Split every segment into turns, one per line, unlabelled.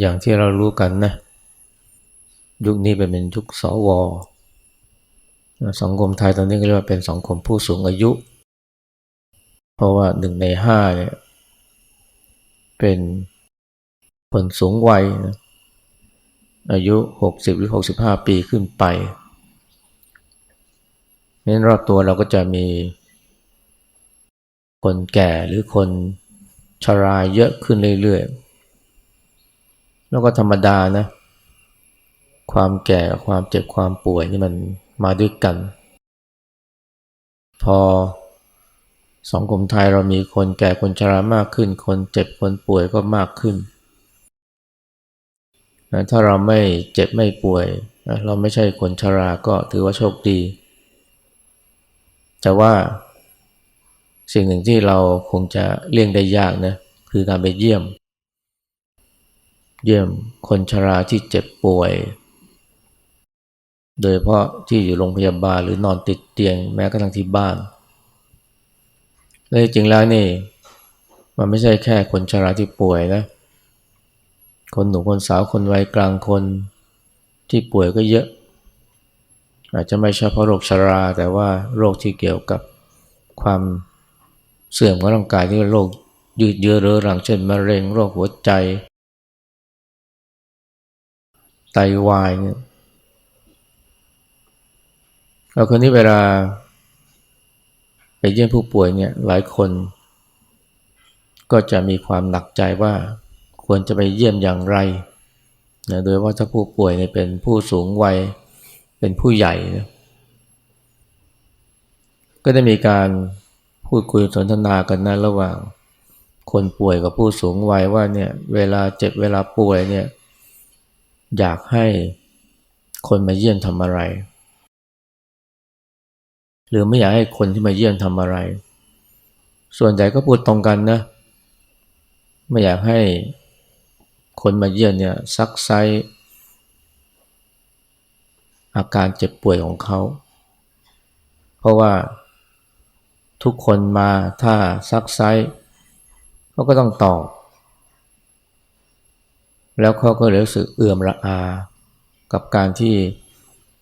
อย่างที่เรารู้กันนะ ยุคนี้เป็นเป็นยุคสวสังคมไทยตอนนี้ก็เรียกว่าเป็นสังคมผู้สูงอายุ เพราะว่าหนึ่งในห้าเนี่ยเป็นคนสูงวัยนะอายุหกสิบหรือหกสิบห้าปีขึ้นไปนั้นรอบตัวเราก็จะมี คนแก่หรือคนชราเยอะขึ้นเรื่อยๆ แล้วก็ธรรมดานะ ความแก่ความเจ็บความป่วยนี่มันมาด้วยกัน พอสังคมไทยเรามีคนแก่คนชรามากขึ้น คนเจ็บคนป่วยก็มากขึ้นนะถ้าเราไม่เจ็บไม่ป่วยนะเราไม่ใช่คนชราก็ถือว่าโชคดี แต่ว่าสิ่งหนึ่งที่เราคงจะเลี่ยงได้ยากนะคือการไปเยี่ยม เยี่ยมคนชราที่เจ็บป่วย โดยเพราะที่อยู่โรงพยาบาลหรือนอนติดเตียงแม้กระทั่งที่บ้าน และจริงแล้วนี่ มันไม่ใช่แค่คนชราที่ป่วยนะ คนหนุ่มคนสาวคนวัยกลางคนที่ป่วยก็เยอะ อาจจะไม่ใช่เพราะโรคชรา แต่ว่าโรคที่เกี่ยวกับความเสื่อมของร่างกายที่โรคยืดเยื้อเรื้อรังเช่นมะเร็งโรคหัวใจ ไตวายเนี่ยเราคนนี้เวลา ไปเยี่ยมผู้ป่วยเนี่ยหลายคน ก็จะมีความหนักใจว่าควรจะไปเยี่ยมอย่างไรนะโดยว่าถ้าผู้ป่วยเนี่ยเป็นผู้สูงวัยเป็นผู้ใหญ่นะก็ได้มีการพูดคุยสนทนากันนะระหว่าง คนป่วยกับผู้สูงวัยว่าเนี่ยเวลาเจ็บเวลาป่วยเนี่ย อยากให้คนมาเยี่ยมทำอะไร หรือไม่อยากให้คนที่มาเยี่ยมทำอะไร ส่วนใหญ่ก็พูดตรงกันนะ ไม่อยากให้คนมาเยี่ยมเนี่ยซักไซอาการเจ็บป่วยของเขา เพราะว่าทุกคนมาถ้าซักไซเขาก็ต้องตอบ แล้วเขาก็รู้สึกเอื่อมระอา กับการที่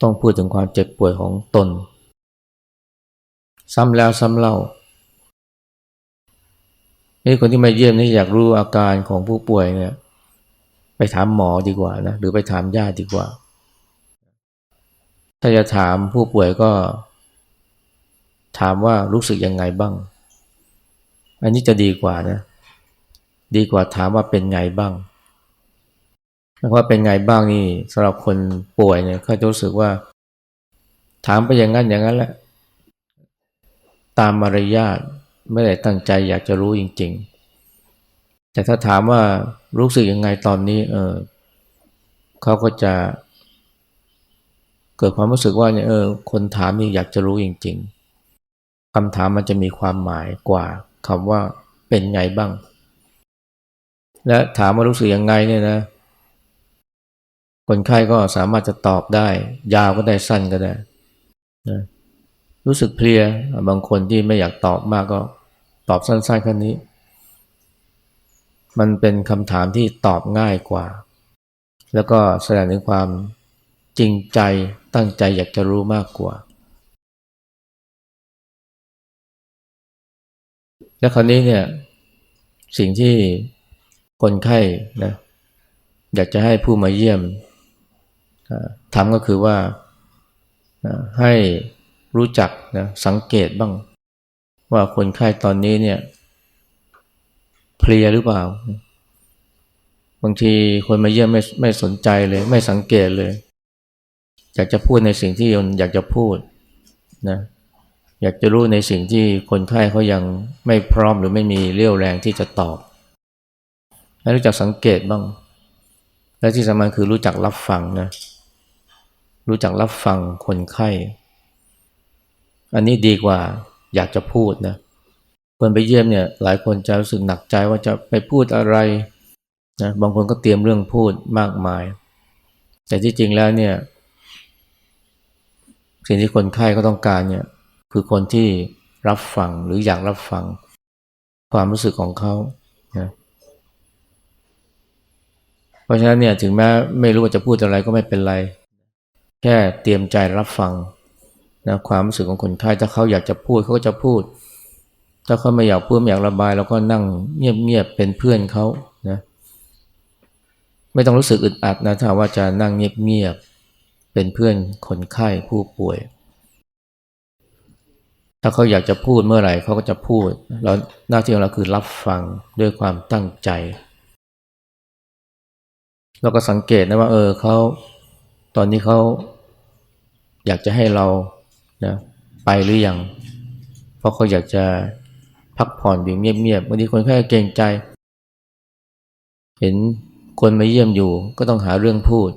ต้องพูดถึงความเจ็บป่วยของตน ซ้ำแล้วซ้ำเล่านี่คนที่มาเยี่ยมนี่อยากรู้อาการของผู้ป่วยเนี่ยไปถามหมอดีกว่านะหรือไปถามญาติดีกว่า ถ้าจะถามผู้ป่วยก็ ถามว่ารู้สึกยังไงบ้าง อันนี้จะดีกว่านะ ดีกว่าถามว่าเป็นไงบ้าง ว่าเป็นไงบ้างนี่สำหรับคนป่วยเนี่ยเขาจะรู้สึกว่า ถามไปอย่างนั้นอย่างนั้นแหละตามมารยาทไม่ได้ตั้งใจอยากจะรู้จริง ๆ แต่ถ้าถามว่ารู้สึกยังไงตอนนี้ เออเขาก็จะ เกิดความรู้สึกว่าเนี่ยเออ คนถามนี่อยากจะรู้จริง ๆคำถามมันจะมีความหมายกว่าคำว่าเป็นไงบ้าง และถามว่ารู้สึกยังไงเนี่ยนะ คนไข้ก็สามารถจะตอบได้ ยาวก็ได้สั้นก็ได้นะรู้สึกเพลียบางคนที่ไม่อยากตอบมากก็ตอบสั้นๆแค่นี้ มันเป็นคำถามที่ตอบง่ายกว่า แล้วก็แสดงถึงความจริงใจตั้งใจอยากจะรู้มากกว่า และคราวนี้เนี่ยสิ่งที่คนไข้นะอยากจะให้ผู้มาเยี่ยม ทำก็คือว่าให้รู้จักนะสังเกตบ้าง ว่าคนไข้ตอนนี้เนี่ยเพลียหรือเปล่า บางทีคนมาเยี่ยมไม่ไม่สนใจเลย ไม่สังเกตเลย อยากจะพูดในสิ่งที่อยากจะพูดนะอยากจะรู้ในสิ่งที่คนไข้เขายังไม่พร้อมหรือไม่มีเรี่ยวแรงที่จะตอบให้รู้จักสังเกตบ้าง และที่สำคัญคือรู้จักรับฟังนะ รู้จักรับฟังคนไข้ อันนี้ดีกว่าอยากจะพูดนะคนไปเยี่ยมเนี่ยหลายคนจะรู้สึกหนักใจว่าจะไปพูดอะไรนะบางคนก็เตรียมเรื่องพูดมากมาย แต่ที่จริงแล้วเนี่ยสิ่งที่คนไข้เขาต้องการเนี่ยคือคนที่รับฟังหรืออยากรับฟังความรู้สึกของเขานะราะฉะนั้นเนี่ยถึงแม้ไม่รู้ว่าจะพูดอะไรก็ไม่เป็นไร แค่เตรียมใจรับฟังนะความรู้สึกของคนไข้ถ้าเขาอยากจะพูดเขาก็จะพูด ถ้าเขาไม่อยากพูดไม่อยากระบายเราก็นั่งเงียบๆเป็นเพื่อนเขานะไม่ต้องรู้สึกอึดอัดนะถ้าว่าจะนั่งเงียบๆเป็นเพื่อนคนไข้ผู้ป่วย ถ้าเขาอยากจะพูดเมื่อไหร่เขาก็จะพูดเราหน้าที่ของเราคือรับฟังด้วยความตั้งใจเราก็สังเกตนะว่าเออเขา ตอนนี้เขาอยากจะให้เรานะไปหรือยัง เพราะเขาอยากจะพักผ่อนอยู่เงียบๆบางทีคนแค่เกรงใจ เห็นคนมาเยี่ยมอยู่ก็ต้องหาเรื่องพูด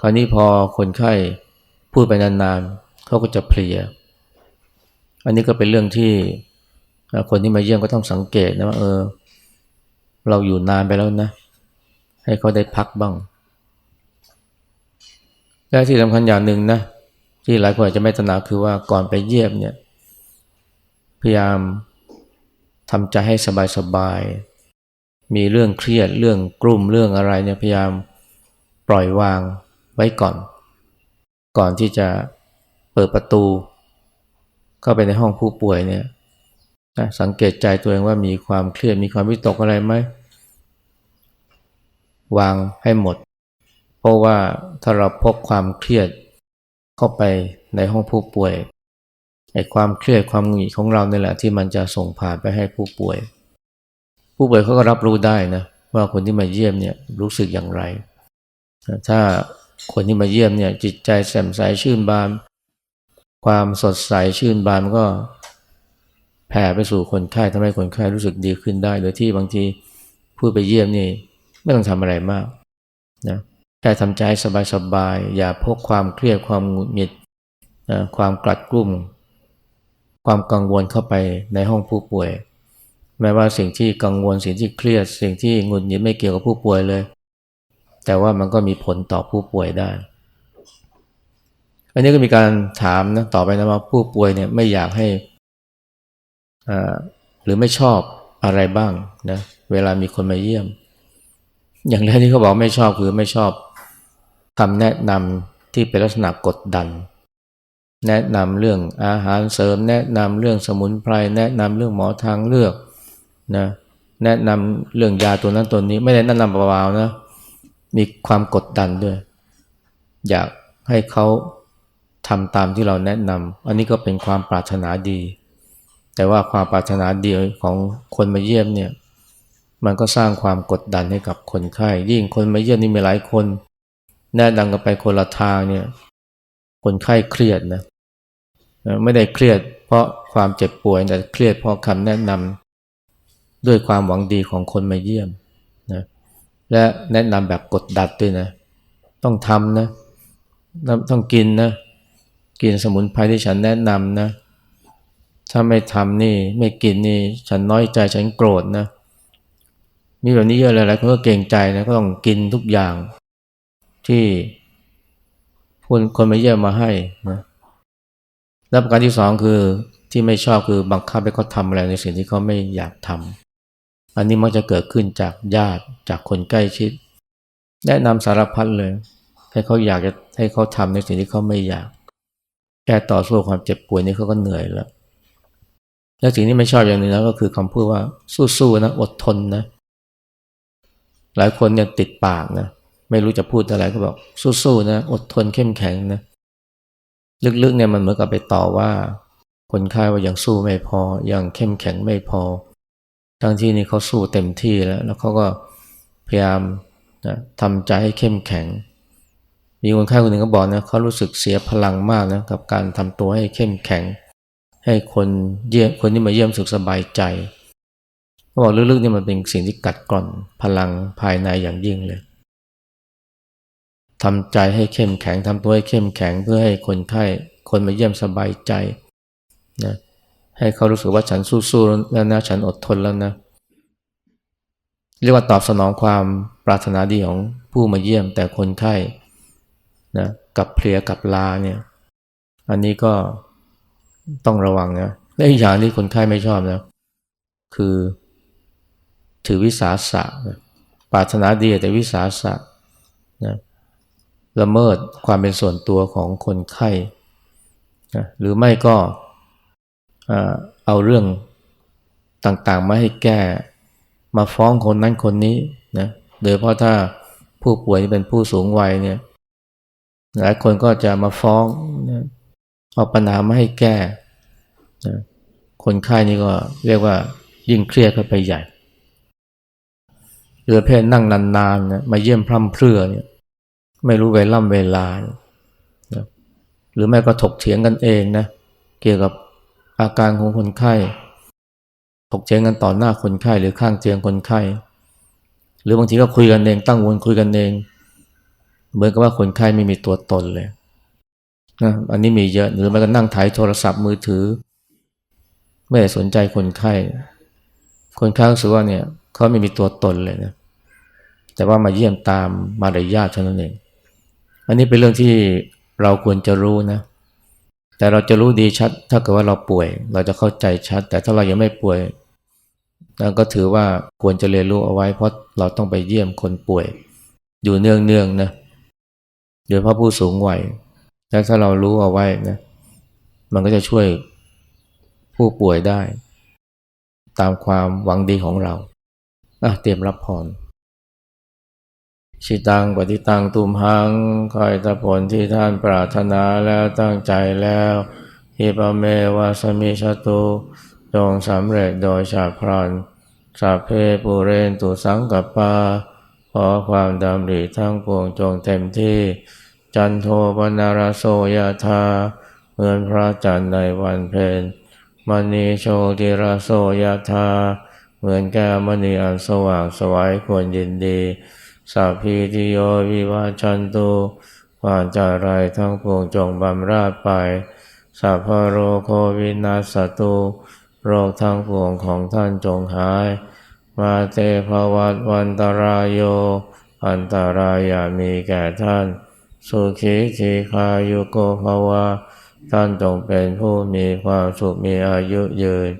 คราวนี้พอคนไข้พูดไปนานๆเขาก็จะเพลีย อันนี้ก็เป็นเรื่องที่คนที่มาเยี่ยมก็ต้องสังเกตนะว่าเออ เราอยู่นานไปแล้วนะ ให้เขาได้พักบ้าง และที่สำคัญอย่างหนึ่งนะ ที่หลายคนอาจจะไม่ตระหนักคือว่าก่อนไปเยี่ยมเนี่ย พยายามทำใจให้สบายๆมีเรื่องเครียดเรื่องกลุ่มเรื่องอะไรเนี่ยพยายามปล่อยวางไว้ก่อน ก่อนที่จะเปิดประตู เข้าไปในห้องผู้ป่วยเนี่ยนะสังเกตใจตัวเองว่ามีความเครียดมีความวิตกอะไรไหม วางให้หมด เพราะว่าถ้าเราพบความเครียดเข้าไปในห้องผู้ป่วยไอ้ความเครียดความหงุดหงิดของเราเนี่ยแหละที่มันจะส่งผ่านไปให้ผู้ป่วย ผู้ป่วยเขาก็รับรู้ได้นะว่าคนที่มาเยี่ยมเนี่ยรู้สึกอย่างไร ถ้าคนที่มาเยี่ยมเนี่ยจิตใจแจ่มใสชื่นบาน ความสดใสชื่นบานก็แผ่ไปสู่คนไข้ทำให้คนไข้รู้สึกดีขึ้นได้ โดยที่บางทีผู้ไปเยี่ยมนี่ ไม่ต้องทำอะไรมากนะแค่ทำใจสบายๆ อย่าพกความเครียดความหงุดหงิดนะความกลัดกลุ้ม ความกังวลเข้าไปในห้องผู้ป่วย แม้ว่าสิ่งที่กังวลสิ่งที่เครียด สิ่งที่หงุดหงิดไม่เกี่ยวกับผู้ป่วยเลย แต่ว่ามันก็มีผลต่อผู้ป่วยได้ อันนี้ก็มีการถามนะต่อไปนะว่าผู้ป่วยเนี่ยไม่อยากให้อ่าหรือไม่ชอบอะไรบ้างนะเวลามีคนมาเยี่ยม อย่างแรกที่เขาบอกไม่ชอบคือไม่ชอบคำแนะนำที่เป็นลักษณะกดดัน แนะนำเรื่องอาหารเสริม แนะนำเรื่องสมุนไพร แนะนำเรื่องหมอทางเลือกนะแนะนำเรื่องยาตัวนั้นตัวนี้ ไม่ได้แนะนำเปล่าๆนะ มีความกดดันด้วย อยากให้เขาทำตามที่เราแนะนำอันนี้ก็เป็นความปรารถนาดี แต่ว่าความปรารถนาดีของคนมาเยี่ยมเนี่ย มันก็สร้างความกดดันให้กับคนไข้ ยิ่งคนมาเยี่ยมนี่มีหลายคน แนะนำกันไปคนละทางเนี่ย คนไข้เครียดนะ ไม่ได้เครียด เพราะความเจ็บป่วยแต่เครียดเพราะคำแนะนำด้วยความหวังดีของคนมาเยี่ยมนะ และแนะนำแบบกดดันด้วยนะ ต้องทำนะ ต้องกินนะ กินสมุนไพรที่ฉันแนะนำนะ ถ้าไม่ทำนี่ไม่กินนี่ ฉันน้อยใจฉันโกรธนะ มีแบบนี้เยอะหลายๆคนก็เกรงใจนะก็ต้องกินทุกอย่างที่คนคนมาเยี่ยมมาให้นะแล้วประการที่สองคือที่ไม่ชอบคือบังคับให้เขาทำอะไรในสิ่งที่เขาไม่อยากทำอันนี้มักจะเกิดขึ้นจากญาติจากคนใกล้ชิด แนะนำสารพัดเลย ให้เขาอยากจะให้เขาทำในสิ่งที่เขาไม่อยาก แค่ต่อสู้ความเจ็บป่วยนี่เขาก็เหนื่อยแล้ว แล้วสิ่งที่ไม่ชอบอย่างหนึงนะก็คือคำพูดว่าสู้ๆนะอดทนนะ หลายคนเนี่ยติดปากนะไม่รู้จะพูดอะไรก็บอกสู้ๆนะอดทนเข้มแข็งนะลึกๆเนี่ยมันเหมือนกับไปต่อว่า คนไข้ว่ายังสู้ไม่พอยังเข้มแข็งไม่พอ ทั้งที่นี่เขาสู้เต็มที่แล้ว แล้วเขาก็พยายามนะทำใจให้เข้มแข็ง มีคนไข้คนหนึ่งก็บอกนะเขารู้สึกเสียพลังมากนะกับการทำตัวให้เข้มแข็ง ให้คนเยี่ยมคนที่มาเยี่ยมสุขสบายใจ เขาบอกลึกๆนี่มันเป็นสิ่งที่กัดกร่อนพลังภายในอย่างยิ่งเลยทำใจให้เข้มแข็งทำตัวให้เข้มแข็งเพื่อให้คนไข้คนมาเยี่ยมสบายใจนะให้เขารู้สึกว่าฉันสู้ๆแล้วนะฉันอดทนแล้วนะเรียกว่าตอบสนองความปรารถนาดีของผู้มาเยี่ยมแต่คนไข้นะกับเพลียกับลาเนี่ย อันนี้ก็ต้องระวังนะและอีกอย่างที่คนไข้ไม่ชอบนะคือ ถือวิสาสะปรารถนาดีแต่วิสาสะนะละเมิดความเป็นส่วนตัวของคนไข้นะหรือไม่ก็เอาเรื่องต่างๆ มาให้แก้มาฟ้องคนนั้นคนนี้นะโดยเฉพาะถ้าผู้ป่วยเป็นผู้สูงวัยเนี่ยหลายคนก็จะมาฟ้องนะเอาปัญหามาให้แก้นะคนไข้นี่ก็เรียกว่ายิ่งเครียดเข้าไปใหญ่ หรือเพศนั่งนานๆนะมาเยี่ยมพร่ำเพรื่อเนี่ยไม่รู้เวล่ำเวลานะหรือไม่ก็ถกเถียงกันเองนะเกี่ยวกับอาการของคนไข้ ถกเถียงกันต่อหน้าคนไข้ หรือข้างเตียงคนไข้ หรือบางทีก็คุยกันเองตั้งวงคุยกันเอง เหมือนกับว่าคนไข้ไม่มีตัวตนเลยนะอันนี้มีเยอะหรือแม้ก็นั่งถ่ายโทรศัพท์มือถือ ไม่ได้สนใจคนไข้ คนไข้รู้สึกว่าเนี่ย เขาไม่มีตัวตนเลยนะแต่ว่ามาเยี่ยมตามมารยาทเท่านั้นเองอันนี้เป็นเรื่องที่เราควรจะรู้นะ แต่เราจะรู้ดีชัด ถ้าเกิดว่าเราป่วย เราจะเข้าใจชัด แต่ถ้าเรายังไม่ป่วยเราก็ถือว่าควรจะเรียนรู้เอาไว้ เพราะเราต้องไปเยี่ยมคนป่วย อยู่เนืองๆนะโดยพาะผู้สูงวัยและถ้าเรารู้เอาไว้นะมันก็จะช่วยผู้ป่วยได้ ตามความหวังดีของเรา อะเตรียมรับพรชิตังปฏิตังตุมหังคอยตะผลที่ท่านปรารถนาแล้วตั้งใจแล้วฮิปะเมวาสมิชตุจงสำเร็จโดยฉาพลันสัพเพปูเรนตุสังกัปปา ขอความดำริทั้งปวงจงเต็มที่ จันโทปนารโสยธาเหมือนพระจันทร์ในวันเพ็ญมณีโชติราโสยธา เหมือนแก้วมณีอันสว่างสวัยควรยินดีสัพพิติโยวิวาชันตุความจารายทั้งปวงจงบำราดไปสัพพโรโควินาสตุโรคทั้งปวงของท่านจงหาย มาเตภวัตวันตรายโย อันตรายอย่ามีแก่ท่าน สุขีทีคายุโกภาวะท่านจงเป็นผู้มีความสุขมีอายุยืน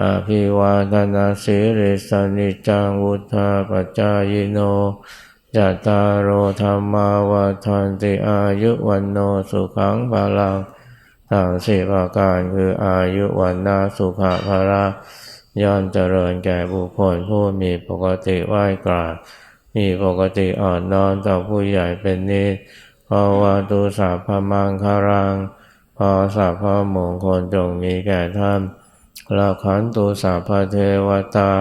อาภิวาทนาสิริสนิจังวุธาปจายโนจัตตารโอธรรมาวาทันติอายุวันโนสุขังบาลังทั้งสี่ประการคืออายุวันนาสุขภาระย่อมเจริญแก่บุคคลผู้มีปกติไหว้กราบมีปกติอ่อนน้อมต่อผู้ใหญ่เป็นนิสภาวะตุสัพมังคารังพอสัพพมงคลจงมีแก่ท่าน ละขันตุสัพเทวตา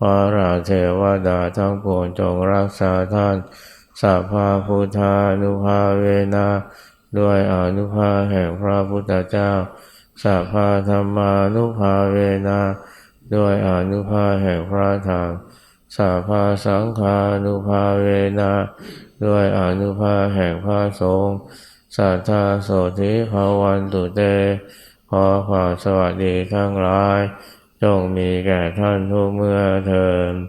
พระราเทวดาทั้งปวงจงรักษาท่านสัพพาพุทธานุภาเวนะด้วยอนุภาแห่งพระพุทธเจ้าสัพพาธรรมานุภาเวนะด้วยอนุภาแห่งพระธรรมสัพพาสังฆานุภาเวนะด้วยอนุภาแห่งพระสงฆ์สัทธาโสธิภาวันตุเต ขอความสวัสดีทั้งหลายจงมีแก่ท่านทุกเมื่อเทิม